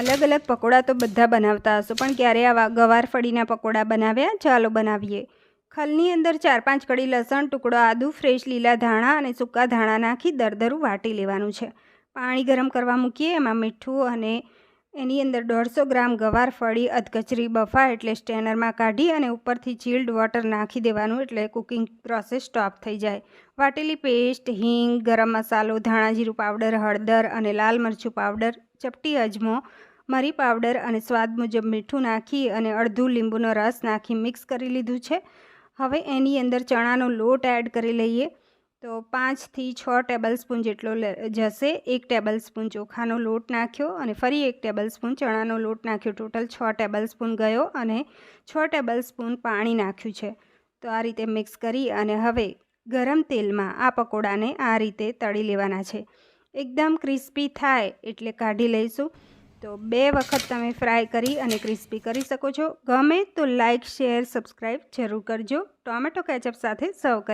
અલગ અલગ પકોડા તો બધા બનાવતા હશો, પણ ક્યારે આવા ગવાર ફળીના પકોડા બનાવ્યા? ચાલો બનાવીએ. ખલની અંદર ચાર પાંચ કડી લસણ, ટુકડો આદુ, ફ્રેશ લીલા ધાણા અને સૂકા ધાણા નાખી દરદરું વાટી લેવાનું છે. પાણી ગરમ કરવા મૂકીએ, એમાં મીઠું અને એની અંદર દોઢસો ગ્રામ ગવાર ફળી, અધકચરી બફા એટલે સ્ટેનરમાં કાઢી અને ઉપરથી ચીલ્ડ વોટર નાખી દેવાનું એટલે કુકિંગ પ્રોસેસ સ્ટોપ થઈ જાય. વાટેલી પેસ્ટ, હિંગ, ગરમ મસાલો ધાણા જીરું પાવડર, હળદર અને લાલ મરચું પાવડર ચપટી અજમો, મરી પાવડર અને સ્વાદ મુજબ મીઠું નાખી અને અડધું લીંબુનો રસ નાખી મિક્સ કરી લીધું છે. હવે એની અંદર ચણાનો લોટ એડ કરી લઈએ. તો પાંચથી છ ટેબલ સ્પૂન જેટલો જશે. એક ટેબલ સ્પૂન ચોખાનો લોટ નાખ્યો અને ફરી એક ટેબલ સ્પૂન ચણાનો લોટ નાખ્યો. ટોટલ છ ટેબલ સ્પૂન ગયો અને છ ટેબલ સ્પૂન પાણી નાખ્યું છે. તો આ રીતે મિક્સ કરી અને હવે ગરમ તેલમાં આ પકોડાને આ રીતે તળી લેવાના છે. એકદમ ક્રિસ્પી થાય એટલે કાઢી લઈશું. તો બે વખત તમે ફ્રાય કરી અને ક્રિસ્પી કરી શકો છો. ગમે તો લાઇક શેર સબસ્ક્રાઈબ જરૂર કરજો. ટોમેટો કેચઅપ સાથે સર્વ કરે.